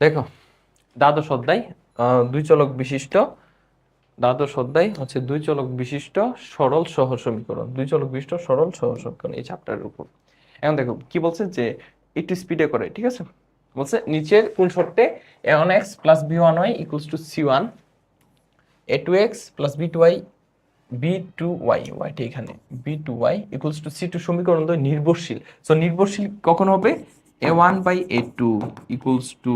দেখো, দ্বাদশ অধ্যায় দুই চলক বিশিষ্ট, দ্বাদশ অধ্যায় হচ্ছে দুই চলক বিশিষ্ট সরল সহ সমীকরণ, দুই চলক বিশিষ্ট সরল সহ সমীকরণ এই চ্যাপ্টারের উপর। এখন দেখো, কি বলছে যে একটু স্পিডে করে, ঠিক আছে? বলছে নিচের কোন শর্তে a one x plus b one y equals to c one a two x plus b two y b two y ওয়াইটি এখানে b two y equals to c two সমীকরণ তো নির্ভরশীল। সো নির্ভরশীল কখন হবে? A one by a two equals to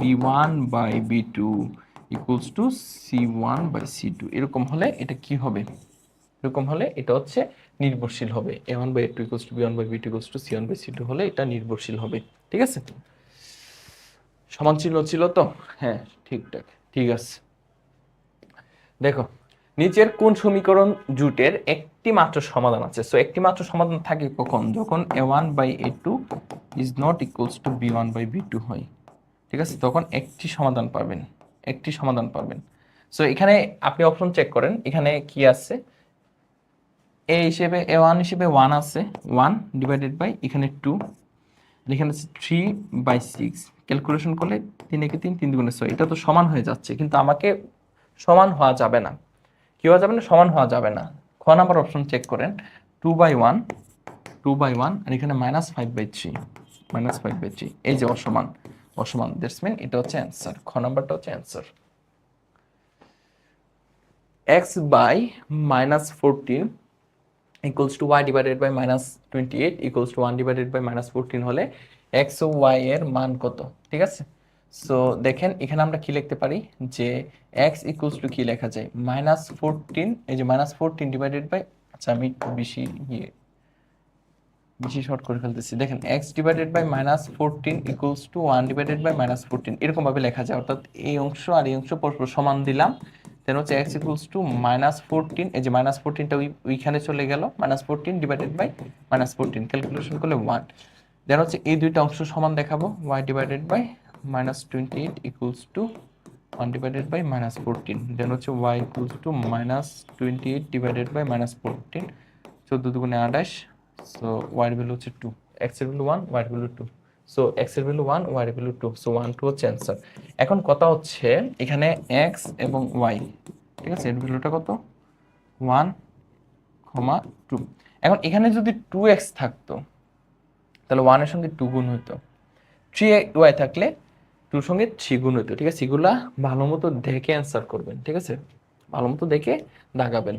b one by b two equals to c one by c two এরকম হলে এটা কি হবে? এরকম হলে এটা হচ্ছে নির্ভরশীল হবে। A one by a two equals to b one by b two equals to c one by c two হলে এটা নির্ভরশীল হবে। ঠিক আছে? সমান চিহ্ন ছিল তো? হ্যাঁ ঠিকঠাক। ঠিক আছে। দেখো, নিচের কোন সমীকরণ জুটের একটি মাত্র সমাধান আছে। সো একটি মাত্র সমাধান থাকে কখন? যখন a one by a two is not equals to b one by b two হয়। ঠিক আছে? তখন একটি সমাধান পাবেন। একটি সমাধান পাবেন। সো এখানে আপনি অপশন চেক করেন। এখানে কি আছে? এ হিসেবে এ ওয়ান হিসেবে ওয়ান আছে। ওয়ান ডিভাইডেড বাই এখানে টু এখানে আছে থ্রি বাই সিক্স ক্যালকুলেশন করলে তিন একে তিন তিন দুগুণে ছয়। এটা তো সমান হয়ে যাচ্ছে, কিন্তু আমাকে সমান হওয়া যাবে না। কি হওয়া যাবে না? সমান হওয়া যাবে না। খ নাম্বার অপশন চেক করেন। Two by one two by one আর এখানে minus five by three minus five by এই যে অসমান অসমান দ্যাটস মিন এটা হচ্ছে অ্যান্সার খ নাম্বারটা হচ্ছে answer x by minus fourteen equals to y divided by minus twenty eight equals to one divided by minus fourteen হলে এক্স ও ওয়াই এর মান কত? ঠিক আছে? সো দেখেন, এখানে আমরা কি লিখতে পারি? যে এক্স ইকুয়ালস টু কি লেখা যায়? মাইনাস ফোরটিন এই যে মাইনাস ফোরটিন ডিভাইডেড বাই আচ্ছা আমি একটু বেশি ইয়ে বেশি শর্ট করে ফেলতেছি। দেখেন x divided by minus fourteen equals to one divided by minus fourteen এরকমভাবে লেখা যায়, অর্থাৎ এই অংশ আর এই অংশ পরস্পর সমান দিলাম। দেন হচ্ছে x equals to minus fourteen এই যে মাইনাস ফোরটিনটা ওই ওইখানে চলে গেল। Minus fourteen divided by minus fourteen calculation করলে ওয়ান দেন হচ্ছে এই দুইটা অংশ সমান দেখাবো। Y divided by minus twenty eight equals to one divided by minus fourteen then হচ্ছে y equals to minus twenty eight divided by minus fourteen চোদ্দ দুগুণে আঠাশ। সো ওয়াইড ভ্যালু হচ্ছে টু এক্সের value one wide value two so এক্সের value one wide value two so one two হচ্ছে answer এখন কথা হচ্ছে এখানে এক্স এবং ওয়াই ঠিক আছে? এর ভ্যালুটা কত? ওয়ান কমা টু এখন এখানে যদি টু এক্স থাকতো, তাহলে ওয়ানের সঙ্গে টু গুণ হতো থ্রি ওয়াই থাকলে টুর সঙ্গে থ্রি গুণ হতো ঠিক আছে? এগুলা ভালো মতো দেখে অ্যান্সার করবেন, ঠিক আছে? ভালো মতো দেখে দাগাবেন।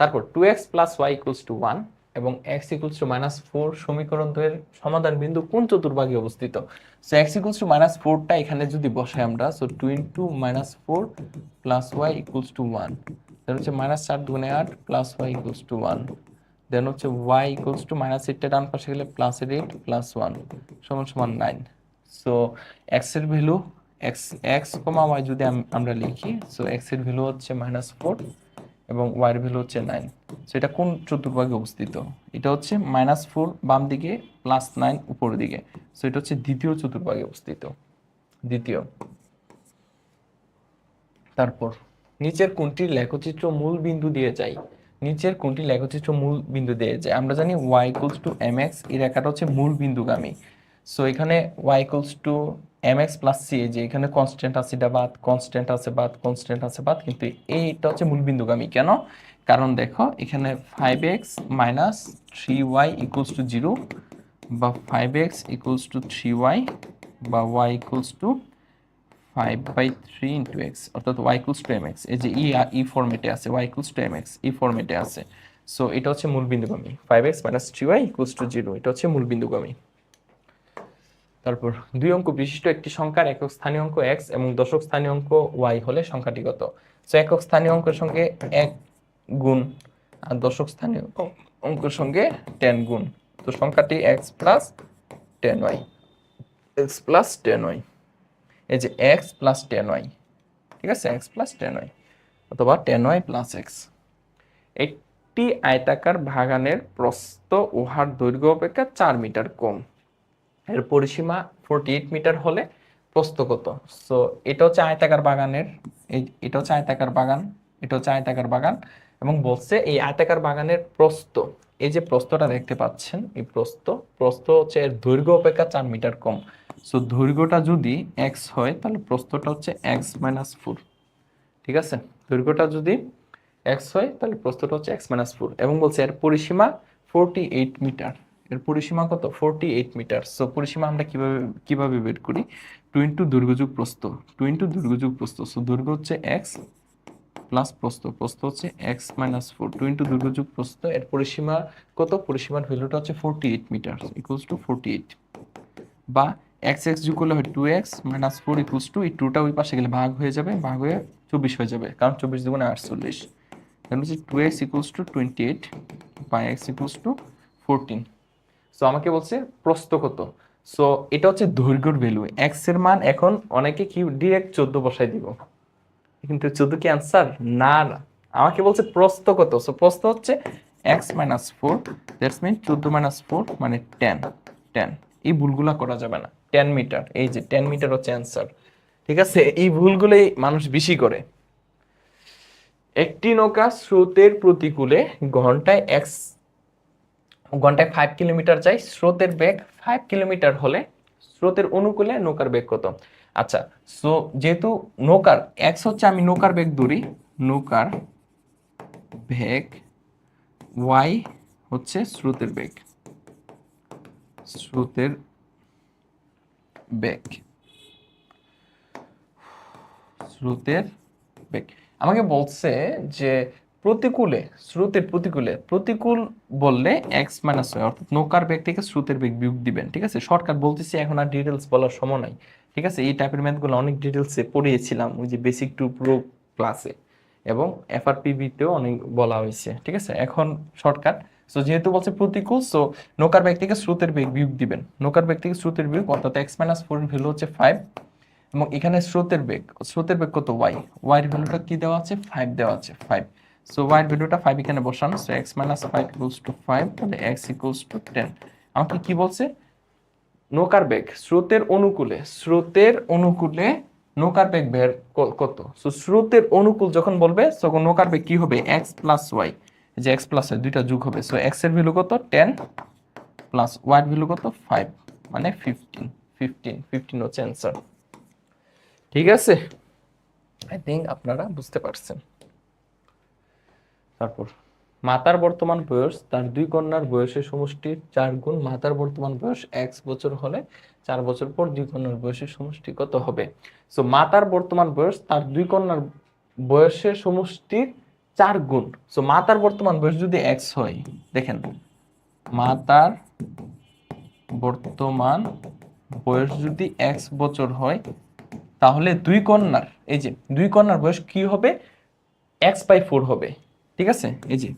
তারপর two x plus y to one এবং x equals to minus four সমীকরণ দ্বয়ের সমাধান বিন্দু কোন চতুর্ভাগে অবস্থিত? So x equals to minus ফোরটা এখানে যদি বসাই আমরা so two into minus four plus y equals to one then হচ্ছে মাইনাস চার দুগুণে আট plus y equals to one then হচ্ছে ওয়াই ইকুয়ালস টু মাইনাস এইটটা ডান পাশে গেলে প্লাস এইট প্লাস ওয়ান সমান সমান নাইন সো এক্সের value x x comma y যদি আমরা লিখি সো এক্সের ভ্যালু হচ্ছে মাইনাস ফোর এবং ওয়াই এর ভ্যালু হচ্ছে নাইন সো এটা কোন চতুর্ভাগে অবস্থিত? এটা হচ্ছে মাইনাস ফোর বাম দিকে প্লাস নাইন উপরের দিকে। সো এটা হচ্ছে দ্বিতীয় চতুর্ভাগে অবস্থিত। দ্বিতীয়। তারপর, নিচের কোনটি লেখচিত্র মূল বিন্দু দিয়ে যায়? নিচের কোনটি লেখচিত্র মূল বিন্দু দিয়ে যায়? আমরা জানি y equals to m x এই রেখাটা হচ্ছে মূল বিন্দুগামী। সো এখানে equals to m x plus c যে এখানে কনস্ট্যান্ট আছে এটা বাদ কনস্ট্যান্ট আছে বাদ কনস্ট্যান্ট আছে বাদ, কিন্তু এইটা হচ্ছে মূল বিন্দুগামী কেন? কারণ দেখো, এখানে five x minus three y equals to zero বা five x equals to three y বা y equals to five by three into x অর্থাৎ y equals to m x এই যে ই ই ফর্মেটে আছে y equals to m x ই ফর্মেটে আছে। সো এটা হচ্ছে মূল বিন্দুগামী five x minus three y equals to zero এটা হচ্ছে মূল বিন্দুগামী তারপর দুই অঙ্ক বিশিষ্ট একটি সংখ্যার একক স্থানীয় অঙ্ক এক্স এবং দশক স্থানীয় অঙ্ক ওয়াই হলে সংখ্যাটি কত সো একক স্থানীয় অঙ্কের সঙ্গে এক গুণ আর দশক স্থানীয় অঙ্কের সঙ্গে টেন গুণ। তো সংখ্যাটি x plus ten y x plus ten y এই যে এক্স প্লাস টেন ওয়াই ঠিক আছে? এক্স প্লাস টেন ওয়াই অথবা টেন ওয়াই প্লাস এক্স একটি আয়তাকার বাগানের প্রস্থ উহার দৈর্ঘ্য অপেক্ষা চার মিটার কম। এর পরিসীমা ফোরটি এইট মিটার হলে প্রস্থ কত সো এটা হচ্ছে আয়তাকার বাগানের, এই, এটা হচ্ছে আয়তাকার বাগান, এটা হচ্ছে আয়তাকার বাগান এবং বলছে এই আয়তাকার বাগানের প্রস্থ। এই যে প্রস্থটা দেখতে পাচ্ছেন, এই প্রস্থ প্রস্থ হচ্ছে এর দৈর্ঘ্য অপেক্ষা চার মিটার কম। সো দৈর্ঘ্যটা যদি এক্স হয়, তাহলে প্রস্থটা হচ্ছে এক্স মাইনাস ফোর ঠিক আছে? দৈর্ঘ্যটা যদি এক্স হয়, তাহলে প্রস্থটা হচ্ছে এক্স মাইনাস ফোর এবং বলছে এর পরিসীমা ফোরটি এইট মিটার এর পরিসীমা কত? ফোরটি এইট মিটার সো পরিসীমা আমরা কীভাবে কীভাবে বের করি? টু ইন্টু দৈর্ঘ্যযুগ প্রস্থ। টু ইন্টু দৈর্ঘ্যযুগ প্রস্থ। সো দৈর্ঘ্য হচ্ছে এক্স প্লাস প্রস্থ। প্রস্থ হচ্ছে x minus four two into দৈর্ঘ্যযুগ প্রস্থ, এর পরিসীমা কত? পরিসীমার ভ্যালুটা হচ্ছে forty eight metre equals to forty eight বা এক্স এক্স যোগ করলে হয় two x minus four equals to এই টুটা ওই পাশে গেলে ভাগ হয়ে যাবে, ভাগ হয়ে চব্বিশ হয়ে যাবে। কারণ চব্বিশ দুগুণে আটচল্লিশ। তাহলে হচ্ছে two x equals to twenty eight বা x equals to fourteen so আমাকে বলছে প্রস্থ কত। সো এটা হচ্ছে দৈর্ঘ্যর ভ্যালু এক্সের মান এখন অনেকে কি ডিরেক্ট চোদ্দ বসাই দিব। কিন্তু চোদ্দ কি অ্যান্সার না না। আমাকে বলছে প্রস্থ কত। সো প্রস্থ হচ্ছে x minus four that's mean চোদ্দ মাইনাস ফোর মানে টেন টেন এই ভুলগুলা করা যাবে না। টেন মিটার এই যে টেন মিটার হচ্ছে অ্যান্সার ঠিক আছে? এই ভুলগুলোই মানুষ বেশি করে। একটি নৌকা স্রোতের প্রতিকূলে ঘন্টায় এক্স ঘন্টায় ফাইভ কিলোমিটার যায়, স্রোতের বেগ ফাইভ কিলোমিটার হলে স্রোতের অনুকূলে নৌকার বেগ কত? আচ্ছা সো যেহেতু নৌকার এক্স হচ্ছে আমি নৌকার বেগ ধরি, নৌকার বেগ ওয়াই হচ্ছে স্রোতের বেগ স্রোতের বেগ স্রোতের বেগ। আমাকে বলছে যে প্রতিকূলে, স্রোতের প্রতিকূলে, প্রতিকূল বললে এক্স মাইনাস হয় অর্থাৎ নৌকার বেগ থেকে স্রোতের বেগ বিয়োগ দিবেন, ঠিক আছে? শর্টকাট বলতেছি, এখন আর ডিটেলস বলার সময় নাই, ঠিক আছে? এই টাইপের ম্যাথগুলো অনেক ডিটেলসে পড়িয়েছিলাম, ওই যে বেসিক টু প্রো ক্লাসে এবং এফআরপিবিতেও অনেক বলা হয়েছে, ঠিক আছে? এখন শর্টকাট সো যেহেতু বলছে প্রতিকূল সো নৌকার বেগ থেকে স্রোতের বেগ বিয়োগ দিবেন নৌকার বেগ থেকে স্রোতের বিয়োগ, অর্থাৎ এক্স মাইনাস ফোর ভ্যালু হচ্ছে ফাইভ এবং এখানে স্রোতের বেগ স্রোতের বেগ কত? ওয়াই ওয়াইয়ের ভ্যালুটা কি দেওয়া আছে? ফাইভ দেওয়া আছে ফাইভ সো ওয়াইয়ের ভ্যালুটা ফাইভ এখানে বসান so x minus five equals to five তাহলে এক্স ইকুয়ালস টু টেন আমাকে কি বলছে? নৌকার বেগ স্রোতের অনুকূলে স্রোতের অনুকূলে নৌকার বেগ বের কত? সো স্রোতের অনুকূল যখন বলবে তখন নৌকার বেগ কি হবে? এক্স প্লাস ওয়াই যে এক্স প্লাস ওয়াই দুইটা যোগ হবে। সো এক্সের ভ্যালু কত? টেন প্লাস ওয়াই ভ্যালু কত? ফাইভ মানে ফিফটিন ফিফটিন ফিফটিন হচ্ছে অ্যান্সার ঠিক আছে? আই থিঙ্ক আপনারা বুঝতে পারছেন। তারপর, মাতার বর্তমান বয়স, তার দুই কন্যার বয়সের সমষ্টির চার গুণ, মাতার বর্তমান বয়স এক্স বছর হলে চার বছর পর দুই কন্যার বয়সের সমষ্টি কত হবে? সো মাতার বর্তমান বয়স, তার দুই কন্যার বয়সের সমষ্টির চার গুণ। সো মাতার বর্তমান বয়স যদি এক্স হয়, দেখেন, মাতার বর্তমান বয়স যদি এক্স বছর হয়, তাহলে দুই কন্যার, এই যে দুই কন্যার বয়স কি হবে? এক্স বাই ফোর হবে। ঠিক আছে? এই যে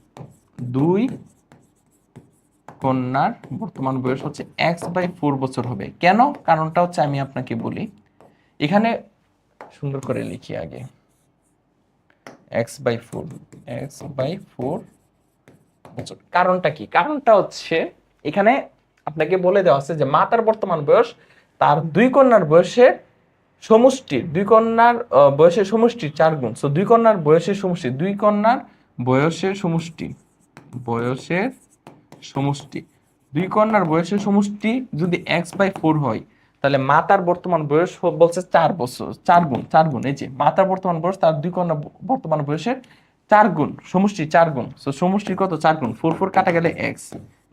দুই কন্যার বর্তমান বয়স হচ্ছে এক্স বাই ফোর বছর হবে। কেন? কারণটা হচ্ছে আমি আপনাকে বলি, এখানে সুন্দর করে লিখি আগে। X by four x by four বছর। কারণটা কি? কারণটা হচ্ছে এখানে আপনাকে বলে দেওয়া আছে যে মাতার বর্তমান বয়স, তার দুই কন্যার বয়সের সমষ্টির, দুই কন্যার বয়সের সমষ্টির চার গুণ। সো দুই কন্যার বয়সের সমষ্টি, দুই কন্যার বয়সের সমষ্টি। বয়সের সমষ্টি। দুই কন্যার বয়সের সমষ্টি যদি এক্স বাই ফোর হয়, তাহলে মাতার বর্তমান বয়স বলছে চার বছর, চার গুণ চার গুণ। এই যে মাতার বর্তমান বয়স, তার দুই কন্যা বর্তমান বয়সের চার গুণ, সমষ্টি চার গুণ। তো সমষ্টির কত? চার গুণ। ফোর ফোর কাটা গেলে এক্স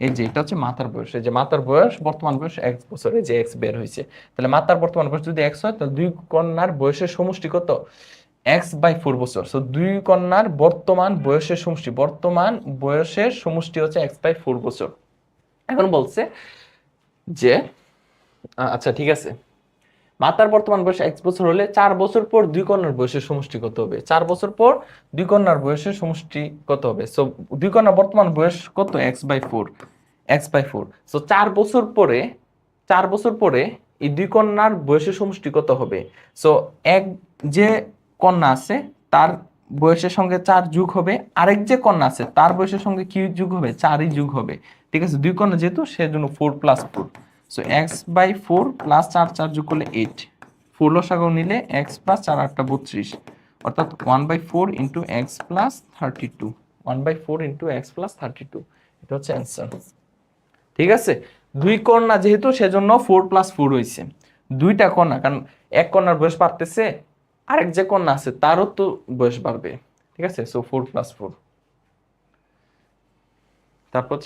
এই যে এটা হচ্ছে মাতার বয়স। এই যে মাতার বয়স, বর্তমান বয়স এক বছর। এই যে এক্স বের হয়েছে। তাহলে মাতার বর্তমান বয়স যদি এক্স হয়, তাহলে দুই কন্যার বয়সের সমষ্টি কত? এক্স বাই ফোর বছর। সো দুই কন্যার বর্তমান বয়সের সমষ্টি, বর্তমান বয়সের সমষ্টি হচ্ছে এক্স বাই ফোর বছর। এখন বলছে যে আচ্ছা ঠিক আছে। মাতার বর্তমান বয়স এক বছর হলে চার বছর পর দুই কন্যার বয়সের সমষ্টি কত হবে? চার বছর পর দুই কন্যার বয়সের সমষ্টি কত হবে? সো দুই কন্যার বর্তমান বয়স কত? X by four x by four so চার বছর পরে, চার বছর পরে এই দুই কন্যার বয়সের সমষ্টি কত হবে? সো এক, যে কন্যা আছে, তার বয়সের সঙ্গে চার যুগ হবে। আরেক যে কন্যা আছে, তার বয়সের সঙ্গে কি যুগ হবে? চারই যুগ হবে। ঠিক আছে? দুই কন্যা যেহেতু, সেজন্য four plus four so x by four plus চার চার যোগ করলে এইট ফোর লসাগু নিলে এক্স প্লাস চার, আটটা বত্রিশ। অর্থাৎ one by four into x plus thirty two one by four into x plus thirty two এটা হচ্ছে অ্যান্সার ঠিক আছে? দুই কন্যা যেহেতু, সেজন্য ফোর প্লাস ফোর হয়েছে। দুইটা কন্যা, কারণ এক কন্যার বয়স বাড়তেছে আরেক যে কন্যা আছে, তারও তো বয়স বাড়বে। ঠিক আছে? সো ফোর প্লাস ফোর তারপর